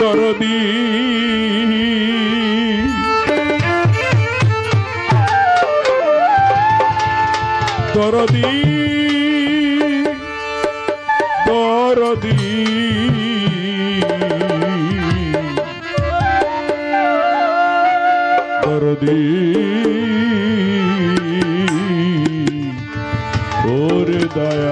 দরদি। দরদি দরদি। দরদি। ওর দয়াল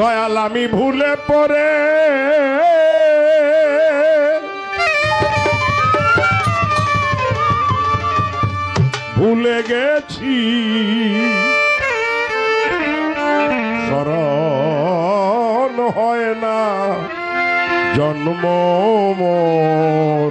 দয়াল আমি ভুলে পড়ে ভুলে গেছি স্মরণ হয় না জন্ম মরণ।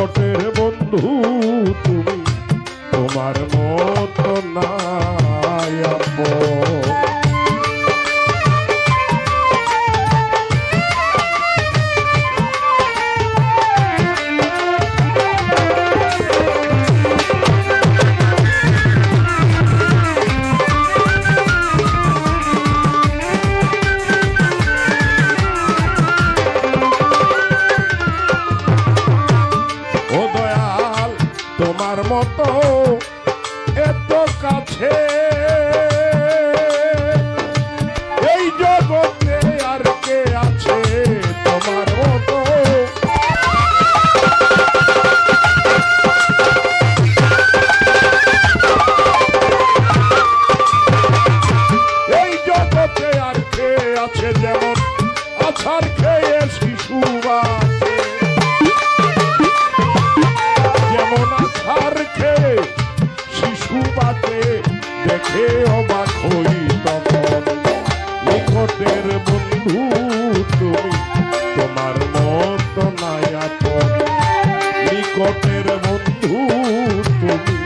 নিকটের বন্ধু তুমি তোমার মতো নায়াত আছার খেয়ে শিশু আছে যেমন আছার খেয়ে শিশু বাঁচে, দেখে অবাক হই তখন। নিকটের বন্ধু তুমি, তোমার মত নাই আপন নিকটের বন্ধু তুমি,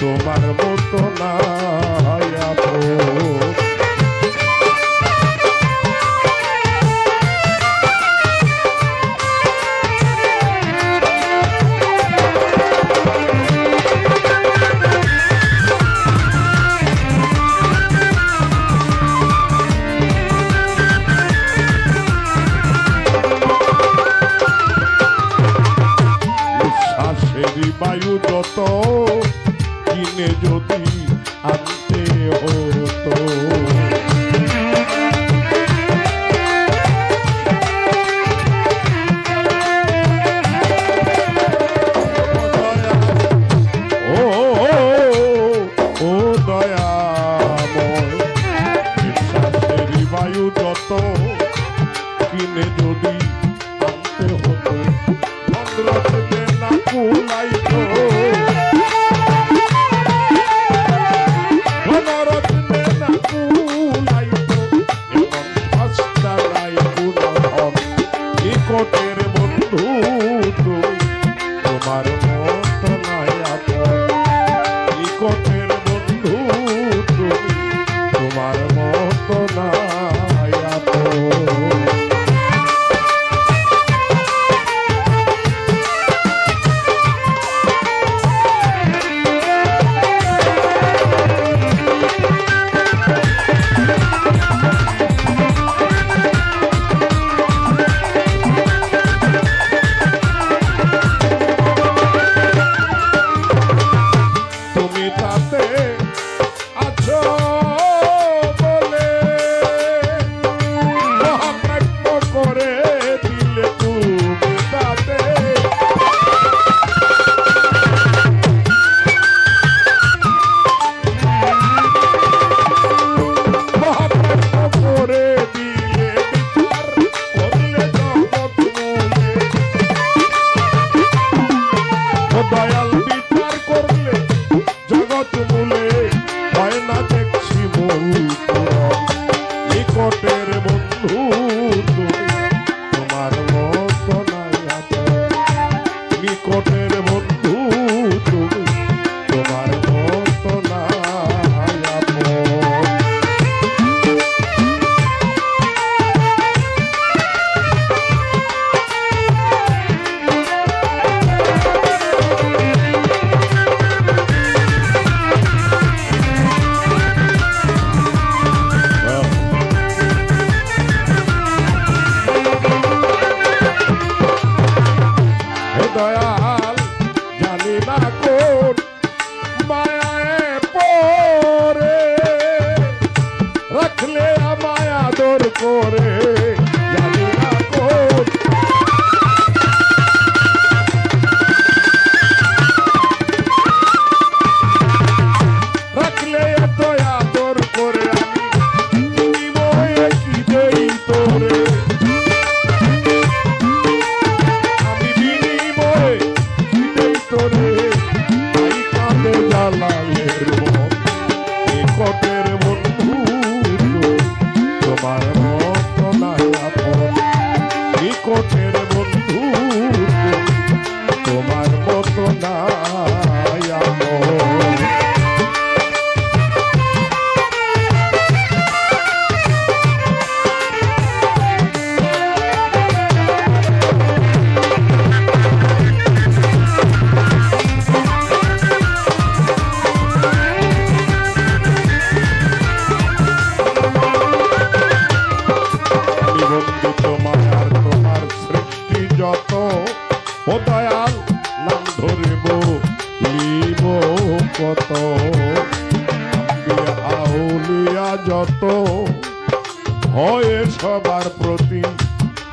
তোমার মত নাই কিনে যদি আনতে হতো।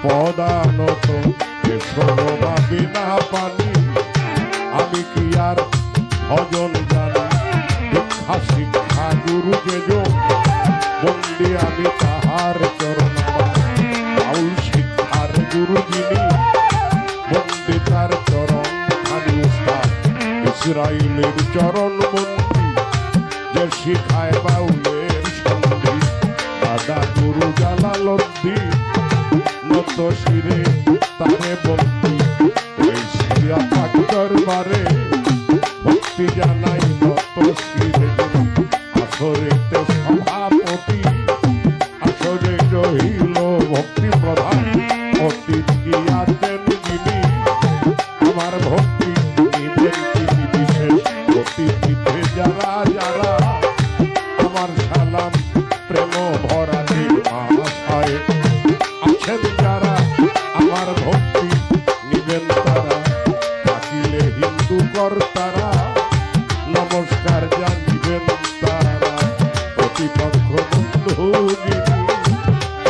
পদানত বিনা পানি। আমি কি আর ভজন জানি? শিক্ষা শিক্ষা, গুরু যে বন্দি আমি তাহার চরণ আউল শিক্ষার গুরু যিনি, বন্দি তার চরণ খানি ইসরায়েলের চরণ বন্দি, যে শিখায় বাউলে সন্তোষী রে তারে বল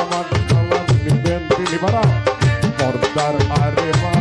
আমার সালাম বারা। পর্দার আরে মা